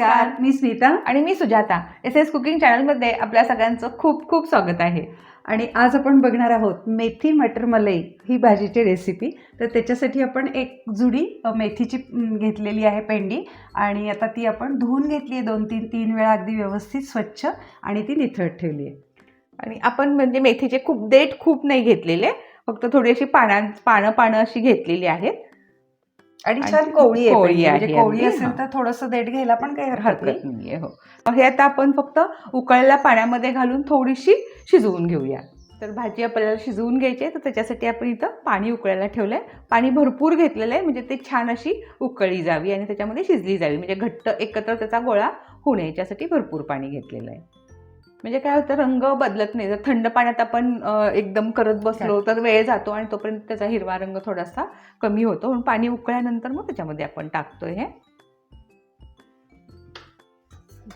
नमस्कार. मी स्मिता. आणि मी सुजाता. एस एस कुकिंग चॅनलमध्ये आपल्या सगळ्यांचं खूप खूप स्वागत आहे. आणि आज आपण बघणार आहोत मेथी मटर मलाई ही भाजीची रेसिपी तर त्याच्यासाठी आपण एक जुडी मेथीची घेतलेली आहे पेंडी. आणि आता ती आपण धुवून घेतली आहे दोन तीन तीन वेळा अगदी व्यवस्थित स्वच्छ आणि ती निथळत ठेवली आहे आणि आपण म्हणजे मेथीचे खूप देठ खूप नाही घेतलेले. फक्त थोडी अशी पानां पानं पानं अशी घेतलेली आहेत. आणि छान कोवळी आहे कोवळी. म्हणजे आहे कोवळी अगदी, असेल हां. तर थोडंसं देठ घ्यायला पण काही हरकत हरकत नाही. नाहीये हो. हे आता आपण फक्त उकळलेल्या पाण्यामध्ये घालून थोडीशी शिजवून घेऊया. तर भाजी आपल्याला शिजवून घ्यायची आहे तर त्याच्यासाठी आपण इथं पाणी उकळायला ठेवलं आहे पाणी भरपूर घेतलेलं आहे म्हणजे ते छान अशी उकळली जावी आणि त्याच्यामध्ये शिजली जावी. म्हणजे घट्ट एकत्र त्याचा गोळा होणे याच्यासाठी भरपूर पाणी घेतलेलं आहे. म्हणजे काय होतं रंग बदलत नाही. जर थंड पाण्यात आपण एकदम करत बसलो तर वेळ जातो आणि तोपर्यंत त्याचा हिरवा रंग थोडासा कमी होतो. म्हणून पाणी उकळल्यानंतर मग त्याच्यामध्ये आपण टाकतोय हे.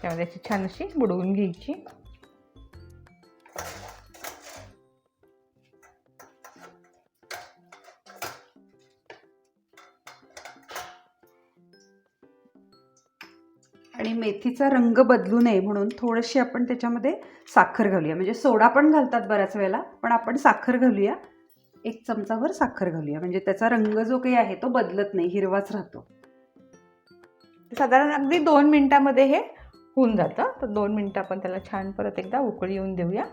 त्यामध्ये अशी छान अशी बुडवून घ्यायची. आणि मेथीचा रंग बदलू नये म्हणून थोडीशी आपण त्याच्यामध्ये साखर घालूया. म्हणजे सोडा पण घालतात बऱ्याच वेळेला पण आपण साखर घालूया. एक चमचाभर साखर घालूया. म्हणजे त्याचा रंग जो काही आहे तो बदलत नाही हिरवाच राहतो. साधारण अगदी दोन मिनिटामध्ये हे होऊन जातं. तर दोन मिनटं आपण त्याला छान परत एकदा उकळी येऊन देऊया.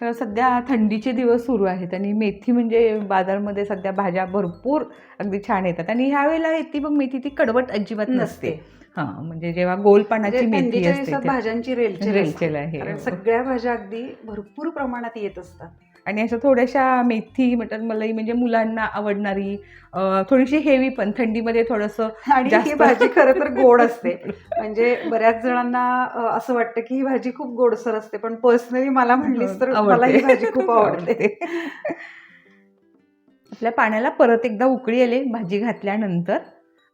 तर सध्या थंडीचे दिवस सुरू आहेत आणि मेथी म्हणजे बाजारमध्ये सध्या भाज्या भरपूर अगदी छान येतात. आणि ह्या वेळेला येते बघ मेथी ती कडवट अजिबात नसते. हां म्हणजे जेव्हा गोल पानाची म्हणजे मेथी असते भाज्यांची रेलचेल आहे. सगळ्या भाज्या अगदी भरपूर प्रमाणात येत असतात. आणि अशा थोड्याशा मेथी मटर मलाई म्हणजे मुलांना आवडणारी थोडीशी हेवी पण थंडीमध्ये थोडंसं आणि ही भाजी खरं तर गोड असते. म्हणजे बऱ्याच जणांना असं वाटतं की ही भाजी खूप गोडसर असते पण पर्सनली मला म्हणलीस तर. मला ही भाजी खूप आवडते. आपल्या पाण्याला परत एकदा उकळी आली भाजी घातल्यानंतर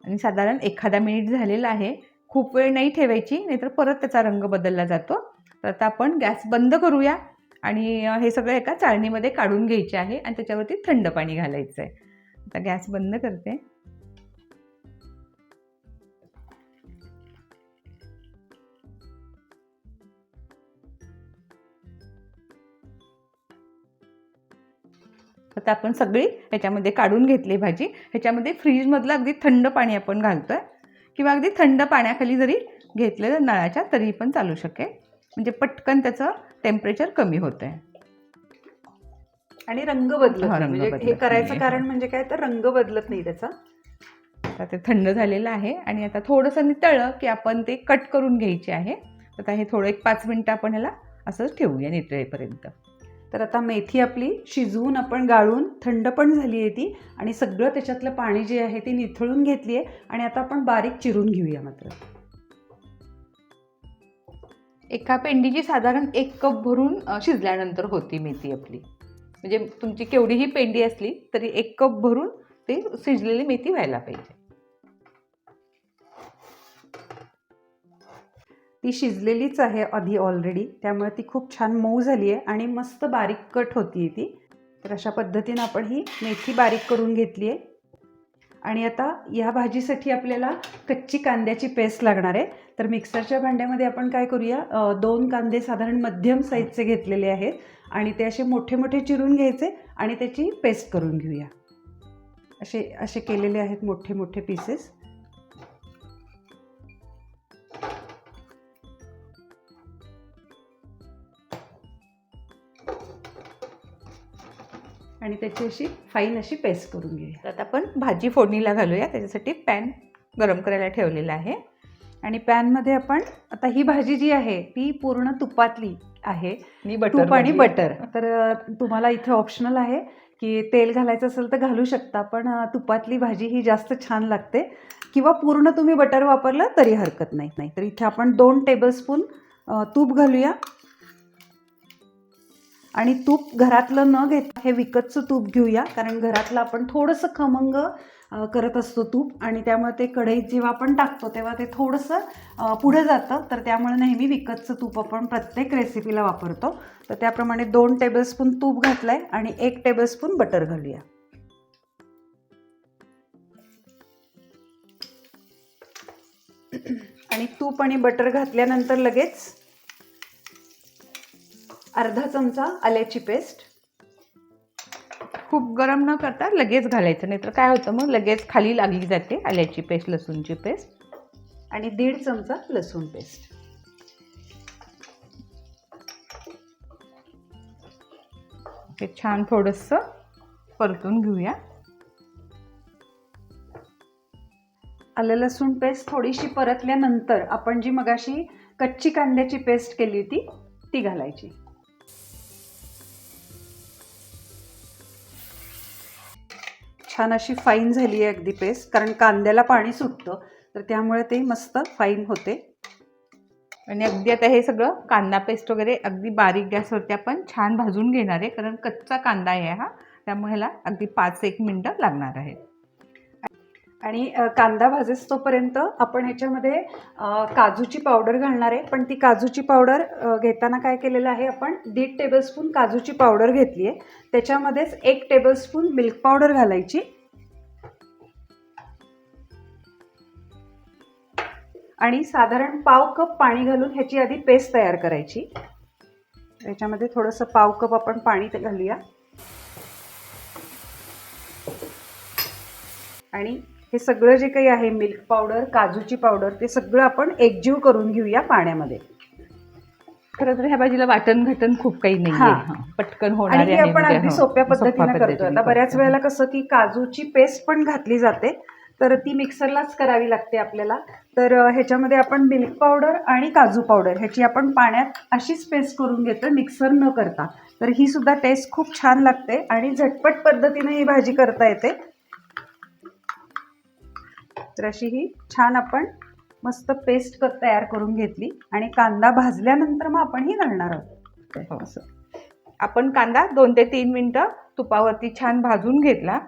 आणि साधारण एखादा मिनिट झालेला आहे. खूप वेळ नाही ठेवायची नाहीतर परत त्याचा रंग बदलला जातो. तर आता आपण गॅस बंद करूया. आणि हे सगळं एका चाळणीमध्ये काढून घ्यायचे आहे आणि त्याच्यावरती थंड पाणी घालायचं आहे आता गॅस बंद करते. आता आपण सगळी ह्याच्यामध्ये काढून घेतली भाजी. ह्याच्यामध्ये फ्रीजमधलं अगदी थंड पाणी आपण घालतोय. किंवा अगदी थंड पाण्याखाली जरी घेतलं नळाच्या तरी पण चालू शकेल. म्हणजे पटकन त्याचं टेम्परेचर कमी होतं आहे आणि रंग बदलत हा, नाही. रंग म्हणजे हे बदलत करायचं नाहीये. कारण म्हणजे काय? तर रंग बदलत नाही त्याचा. आता ते थंड झालेलं आहे आणि आता थोडंसं नितळलं की आपण ते कट करून घ्यायचे आहे. आता हे थोडं एक पाच मिनटं आपण ह्याला असंच ठेवूया नितळेपर्यंत. तर आता मेथी आपली शिजवून आपण गाळून थंड पण झाली आहे ती आणि सगळं त्याच्यातलं पाणी जे आहे ते निथळून घेतली आहे आणि आता आपण बारीक चिरून घेऊया मात्र. एका पेंडीची साधारण एक कप भरून शिजल्यानंतर होती मेथी आपली. म्हणजे तुमची केवढीही पेंडी असली तरी एक कप भरून ते शिजलेली मेथी व्हायला पाहिजे. ती शिजलेलीच आहे आधी ऑलरेडी त्यामुळे ती खूप छान मऊ झाली आहे आणि मस्त बारीक कट होती ती. तर अशा पद्धतीनं आपण ही मेथी बारीक करून घेतली आहे आणि आता या भाजीसाठी आपल्याला कच्ची कांद्याची पेस्ट लागणार आहे. तर मिक्सरच्या भांड्यामध्ये आपण काय करूया? दोन कांदे साधारण मध्यम साईजचे घेतलेले आहेत. आणि ते असे मोठे मोठे चिरून घ्यायचे आणि त्याची पेस्ट करून घेऊया. असे असे केलेले आहेत मोठे मोठे पीसेस आणि त्याची अशी फाईन अशी पेस्ट करून घेऊया. तर आता आपण भाजी फोडणीला घालूया. त्याच्यासाठी पॅन गरम करायला ठेवलेला आहे. आणि पॅनमध्ये आपण आता ही भाजी जी आहे ती पूर्ण तुपातली आहे. तूप आणि बटर तर तुम्हाला इथे ऑप्शनल आहे की तेल घालायचं असेल तर घालू शकता पण तुपातली भाजी ही जास्त छान लागते. किंवा पूर्ण तुम्ही बटर वापरलं तरी हरकत नाही. नाही तर इथे आपण दोन टेबलस्पून तूप घालूया. आणि तूप घरातलं न घेता हे विकतचं तूप घेऊया कारण घरातलं आपण थोडंसं खमंग करत असतो तूप आणि त्यामुळे ते कढईत जेव्हा आपण टाकतो तेव्हा ते थोडंसं पुढं पुढे जातं. तर त्यामुळे नेहमी विकतचं तूप आपण प्रत्येक रेसिपीला वापरतो. तर त्याप्रमाणे दोन टेबलस्पून तूप घातलं आहे आणि एक टेबलस्पून बटर घालूया. आणि तूप आणि बटर घातल्यानंतर लगेच अर्धा चमचा आल्याची पेस्ट खूप गरम न करता लगेच घालायचं नाही तर काय होतं मग? लगेच खाली लागली जाते आल्याची पेस्ट लसूणची पेस्ट आणि दीड चमचा लसूण पेस्ट ते छान थोडंसं परतून घेऊया. आलं लसूण पेस्ट थोडीशी परतल्यानंतर आपण जी मगाशी कच्ची कांद्याची पेस्ट केली होती ती घालायची. छान अशी फाईन झाली आहे अगदी पेस्ट कारण कांद्याला पाणी सुटतं तर त्यामुळे ते मस्त फाईन होते. आणि अगदी आता हे सगळं कांदा पेस्ट वगैरे अगदी बारीक गॅसवरती आपण छान भाजून घेणार आहे कारण कच्चा कांदा आहे हा त्यामुळे ह्याला अगदी पाच एक मिनटं लागणार आहेत. आणि कांदा भाजेस्तोपर्यंत आपण ह्याच्यामध्ये काजूची पावडर घालणार आहे. पण ती काजूची पावडर घेताना काय केलेलं आहे आपण दीड टेबलस्पून काजूची पावडर घेतली आहे. त्याच्यामध्येच एक टेबलस्पून मिल्क पावडर घालायची. आणि साधारण पाव कप पाणी घालून ह्याची आधी पेस्ट तयार करायची. त्याच्यामध्ये थोडंसं पाव कप आपण पाणी घालूया. आणि हे सगळं जे काही आहे मिल्क पावडर काजूची पावडर ते सगळं आपण एकजीव करून घेऊया पाण्यामध्ये. खरं तर ह्या भाजीला वाटण घटन खूप काही नाही पटकन होणार हे आपण अगदी हो, सोप्या पद्धतीने करतोय. आता बऱ्याच करतो. वेळेला कसं की काजूची पेस्ट पण घातली जाते तर ती मिक्सरलाच करावी लागते आपल्याला. तर ह्याच्यामध्ये आपण मिल्क पावडर आणि काजू पावडर ह्याची आपण पाण्यात अशीच पेस्ट करून घेतोय मिक्सर न करता. तर ही सुद्धा टेस्ट खूप छान लागते आणि झटपट पद्धतीने ही भाजी करता येते. तर अशी ही छान आपण मस्त पेस्ट तयार करून घेतली. आणि कांदा भाजल्यानंतर मग आपण ही घालणार आहोत. हो. असं. आपण कांदा दोन ते तीन मिनटं तुपावरती छान भाजून घेतला.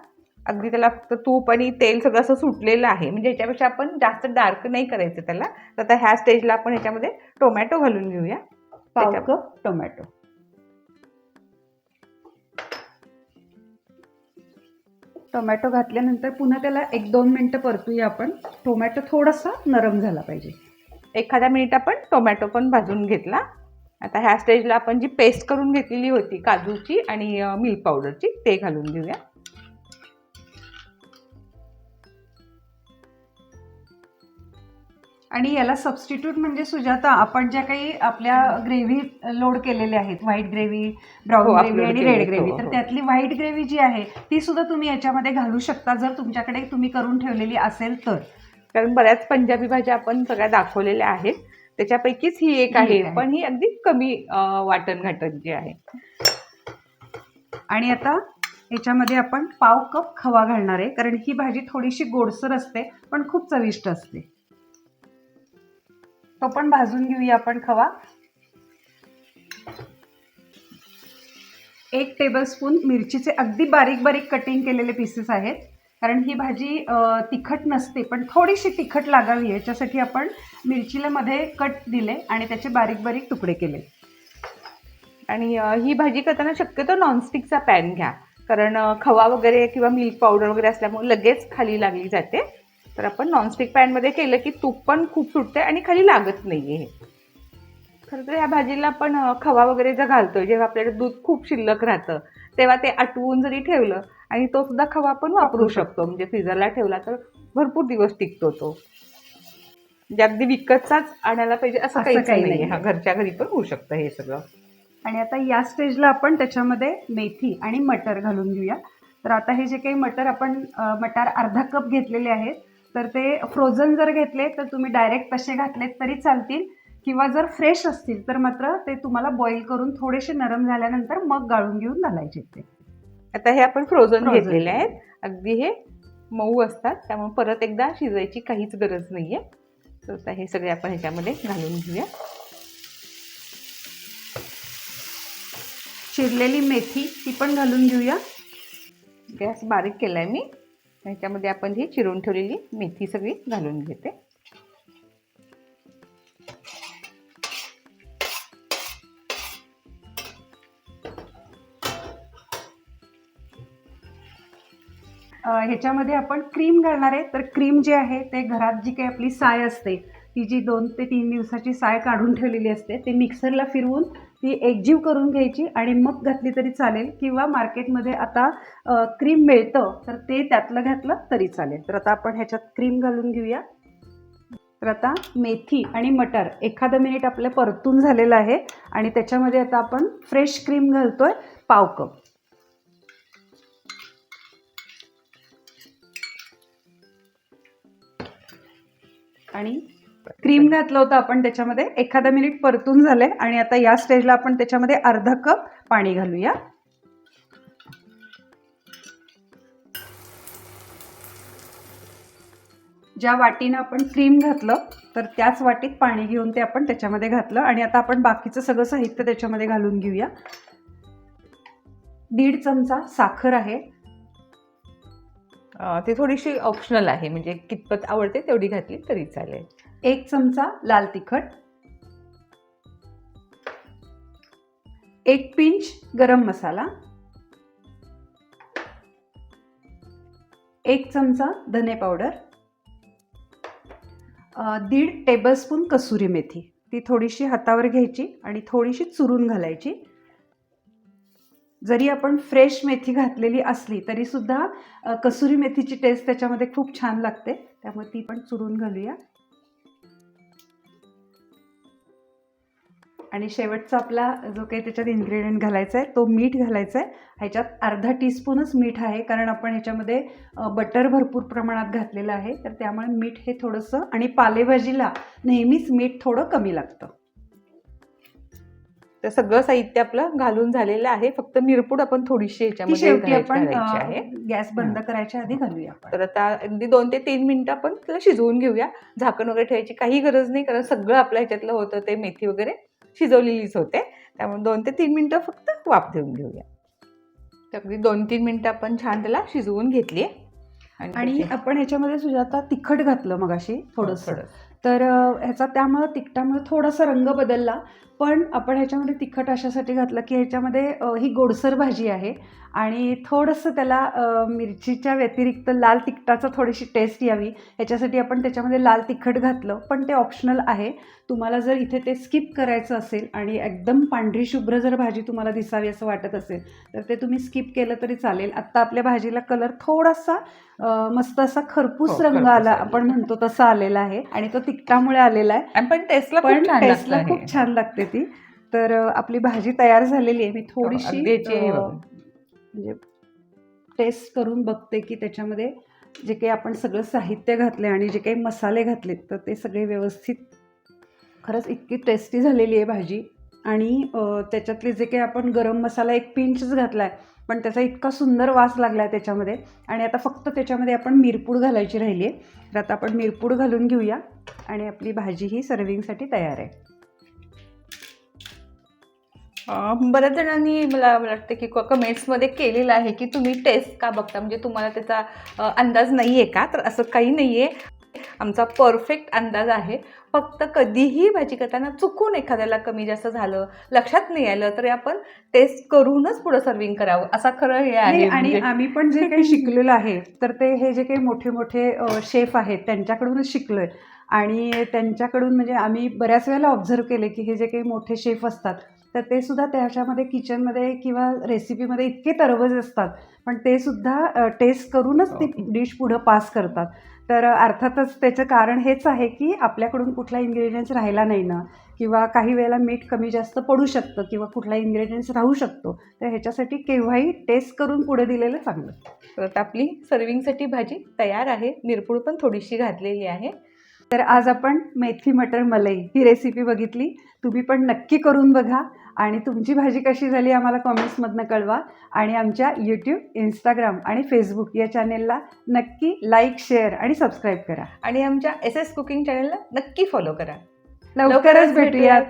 अगदी त्याला फक्त तूप आणि तेल सगळं असं सुटलेलं आहे. म्हणजे याच्यापेक्षा आपण जास्त डार्क नाही करायचं त्याला. तर आता ह्या स्टेजला आपण ह्याच्यामध्ये टोमॅटो घालून घेऊया. पाव कप टोमॅटो टोमॅटो घातल्यानंतर पुन्हा त्याला एक दोन मिनटं परतूया आपण. टोमॅटो थोडासा नरम झाला पाहिजे. एखाद्या मिनिट आपण टोमॅटो पण भाजून घेतला. आता ह्या स्टेजला आपण जी पेस्ट करून घेतलेली होती काजूची आणि मिल्क पावडरची ते घालून घेऊया. आणि याला सबस्टिट्यूट म्हणजे सुजाता आपण ज्या काही आपल्या ग्रेव्ही लोड केलेल्या आहेत व्हाईट ग्रेव्ही हो, ब्राऊन ग्रेव्ही आणि रेड. ग्रेव्ही हो, तर हो. त्यातली व्हाईट ग्रेव्ही जी आहे ती सुद्धा तुम्ही याच्यामध्ये घालू शकता जर तुमच्याकडे तुम्ही करून ठेवलेली असेल तर कारण बऱ्याच पंजाबी भाज्या आपण सगळ्या दाखवलेल्या आहेत त्याच्यापैकीच ही एक ही आहे. पण ही अगदी कमी वाटण घाटण जी आहे आणि आता याच्यामध्ये आपण पाव कप खवा घालणार आहे कारण ही भाजी थोडीशी गोडसर असते पण खूप चविष्ट असते तो पण भाजून घेऊया आपण खवा. एक टेबलस्पून मिरचीचे अगदी बारीक बारीक कटिंग केलेले पीसेस आहेत. कारण ही भाजी तिखट नसते पण थोडीशी तिखट लागावी याच्यासाठी आपण मिरचीला मध्ये कट दिले आणि त्याचे बारीक बारीक तुकडे केले. आणि ही भाजी करताना शक्यतो नॉनस्टिकचा पॅन घ्या. कारण खवा वगैरे किंवा मिल्क पावडर वगैरे असल्यामुळे लगेच खाली लागली जाते. तर आपण नॉनस्टिक पॅनमध्ये केलं की तूप पण खूप सुटते आणि खाली लागत नाही आहे खरं तर ह्या भाजीला आपण खवा वगैरे जर घालतोय जेव्हा आपल्याला दूध खूप शिल्लक राहतं तेव्हा ते आटवून जरी ठेवलं आणि तो सुद्धा खवा आपण वापरू शकतो. म्हणजे फ्रीजरला ठेवला तर भरपूर दिवस टिकतो तो. म्हणजे अगदी विकतचाच आणायला पाहिजे असं काही काही नाही. हा घरच्या घरी पण होऊ शकतं हे सगळं. आणि आता या स्टेजला आपण त्याच्यामध्ये मेथी आणि मटर घालून घेऊया. तर आता हे जे काही मटर आपण मटार अर्धा कप घेतलेले आहेत तर ते फ्रोझन जर घेतले तर तुम्ही डायरेक्ट तसे घातलेत तरी चालतील. किंवा जर फ्रेश असतील तर मात्र ते तुम्हाला बॉईल करून थोडेसे नरम झाल्यानंतर मग गाळून घेऊन घालायचे ते. आता हे आपण फ्रोझन. घेतलेले आहेत. अगदी हे मऊ असतात. त्यामुळे परत एकदा शिजायची काहीच गरज नाहीये. तर आता हे सगळे आपण ह्याच्यामध्ये घालून घेऊया. चिरलेली मेथी ती पण घालून घेऊया. गॅस बारीक केलाय मी. ह्याच्यामध्ये आपण ही चिरून ठेवलेली मेथी सगळी घालून घेते. ह्याच्यामध्ये आपण क्रीम घालणार आहे. तर क्रीम जी आहे ते घरात जी काही आपली साय असते ती जी दोन ते तीन दिवसाची साय काढून ठेवलेली असते ते मिक्सरला फिरवून ती एकजीव करून घ्यायची आणि मग घातली तरी चालेल किंवा मार्केटमध्ये आता क्रीम मिळतं तर ते त्यातलं घातलं तरी चालेल. तर आता आपण ह्याच्यात क्रीम घालून घेऊया. तर आता मेथी आणि मटर एखादं मिनिट आपलं परतून झालेलं आहे आणि त्याच्यामध्ये आता आपण फ्रेश क्रीम घालतोय पाव कप. आणि क्रीम घातलं होतं आपण त्याच्यामध्ये. एखादा मिनिट परतून झालंय आणि आता या स्टेजला आपण त्याच्यामध्ये अर्धा कप पाणी घालूया. ज्या वाटीनं आपण क्रीम घातलं तर त्याच वाटीत पाणी घेऊन ते आपण त्याच्यामध्ये घातलं. आणि आता आपण बाकीचं सगळं साहित्य त्याच्यामध्ये घालून घेऊया. दीड चमचा साखर आहे. ती ते थोडीशी ऑप्शनल आहे. म्हणजे कितपत आवडते तेवढी घातली तरी चालेल. एक चमचा लाल तिखट एक पिंच गरम मसाला एक चमचा धने पावडर दीड टेबलस्पून कसुरी मेथी. ती थोडीशी हातावर घ्यायची आणि थोडीशी चुरून घालायची. जरी आपण फ्रेश मेथी घातलेली असली तरीसुद्धा कसुरी मेथीची टेस्ट त्याच्यामध्ये खूप छान लागते. त्यामुळे ती पण चुरून घालूया. आणि शेवटचा आपला जो काही त्याच्यात इन्ग्रेडियंट घालायचा आहे तो मीठ घालायचा आहे. ह्याच्यात अर्धा टीस्पूनच मीठ आहे कारण आपण ह्याच्यामध्ये बटर भरपूर प्रमाणात घातलेलं आहे. तर त्यामुळे मीठ हे थोडंसं आणि पालेभाजीला नेहमीच मीठ थोडं कमी लागतं. तर सगळं साहित्य आपलं घालून झालेलं आहे. फक्त मिरपूड आपण थोडीशी याच्यामध्ये आपण गॅस बंद करायच्या आधी घालूया तर आता अगदी दोन ते तीन मिनिटं आपण त्याला शिजवून घेऊया. झाकण वगैरे ठेवायची काही गरज नाही कारण सगळं आपल्या ह्याच्यातलं होतं ते मेथी वगैरे. शिजवलेलीच होते. त्यामुळे दोन ते तीन मिनिटं फक्त वाफ देऊन घेऊया. तर अगदी दोन तीन मिनिटं आपण छान त्याला शिजवून घेतली आणि आपण ह्याच्यामध्ये सुजाता तिखट घातलं मगाशी थोडंसं. थोडं तर ह्याचा त्यामुळं तिखटामुळे थोडासा रंग बदलला. पण आपण ह्याच्यामध्ये तिखट अशासाठी घातलं की ह्याच्यामध्ये ही गोडसर भाजी आहे. आणि थोडंसं त्याला मिरचीच्या व्यतिरिक्त लाल तिखटाचं थोडीशी टेस्ट यावी. ह्याच्यासाठी आपण त्याच्यामध्ये लाल तिखट घातलं पण ते ऑप्शनल आहे. तुम्हाला जर इथे ते स्किप करायचं असेल आणि एकदम पांढरी शुभ्र जर भाजी तुम्हाला दिसावी असं वाटत असेल तर ते तुम्ही स्किप केलं तरी चालेल. आत्ता आपल्या भाजीला कलर थोडासा मस्त असा खरपूस हो, रंग आला. आपण म्हणतो तसा आलेला आहे आणि तो तिखटामुळे आलेला आहे. पण टेस्टला पण टेस्टला खूप हे. छान लागते ती. तर आपली भाजी तयार झालेली आहे. मी थोडीशी म्हणजे टेस्ट करून बघते की त्याच्यामध्ये जे काही आपण सगळं साहित्य घातलं आणि जे काही मसाले घातलेत तर ते सगळे व्यवस्थित खरंच इतकी टेस्टी झालेली आहे भाजी. आणि त्याच्यातले जे काही आपण गरम मसाला एक पिंचच घातला आहे पण त्याचा इतका सुंदर वास लागला आहे त्याच्यामध्ये. आणि आता फक्त त्याच्यामध्ये आपण मिरपूड घालायची राहिली आहे तर आता आपण मिरपूड घालून घेऊया आणि आपली भाजी ही सर्विंगसाठी तयार आहे. बऱ्याच जणांनी मला मला वाटतं की कमेंट्समध्ये केलेलं आहे की तुम्ही टेस्ट का बघता? म्हणजे तुम्हाला त्याचा अंदाज नाही आहे का? तर असं काही नाही आहे आमचा परफेक्ट अंदाज आहे. फक्त कधीही भाजी करताना चुकून एखाद्याला कमी जास्त झालं लक्षात नाही आलं तरी आपण टेस्ट करूनच पुढं सर्विंग करावं. असा खरं हे आहे. आणि म्हणजे. आम्ही पण जे काही शिकलेलो आहे तर ते हे जे काही मोठे मोठे शेफ आहेत त्यांच्याकडूनच शिकलोय. आणि त्यांच्याकडून म्हणजे आम्ही बऱ्याच वेळेला ऑब्झर्व केले की हे जे काही मोठे शेफ असतात तर ते सुद्धा त्याच्यामध्ये किचनमध्ये किंवा रेसिपीमध्ये इतके तरवज असतात. पण ते सुद्धा टेस्ट करूनच ती हो. डिश पुढं पास करतात. तर अर्थातच त्याचं कारण हेच आहे की आपल्याकडून कुठला इन्ग्रेडियंट्स राहिला नाही ना किंवा काही वेळेला मीठ कमी जास्त पडू शकतं किंवा कुठला इन्ग्रेडियंट्स राहू शकतो तर ह्याच्यासाठी केव्हाही टेस्ट करून पुढे दिलेलं चांगलं. तर आता आपली सर्विंगसाठी भाजी तयार आहे. मिरपूड पण थोडीशी घातलेली आहे. तर आज आपण मेथी मटर मलाई ही रेसिपी बघितली. तुम्ही पण नक्की करून बघा. आणि तुमची भाजी कशी झाली आम्हाला कॉमेंट्समधनं कळवा. आणि आमच्या यूट्यूब इंस्टाग्राम आणि फेसबुक या चॅनेलला नक्की लाईक शेअर आणि सबस्क्राईब करा. आणि आमच्या एस एस कुकिंग चॅनलला नक्की फॉलो करा. लवकरच भेटूयात.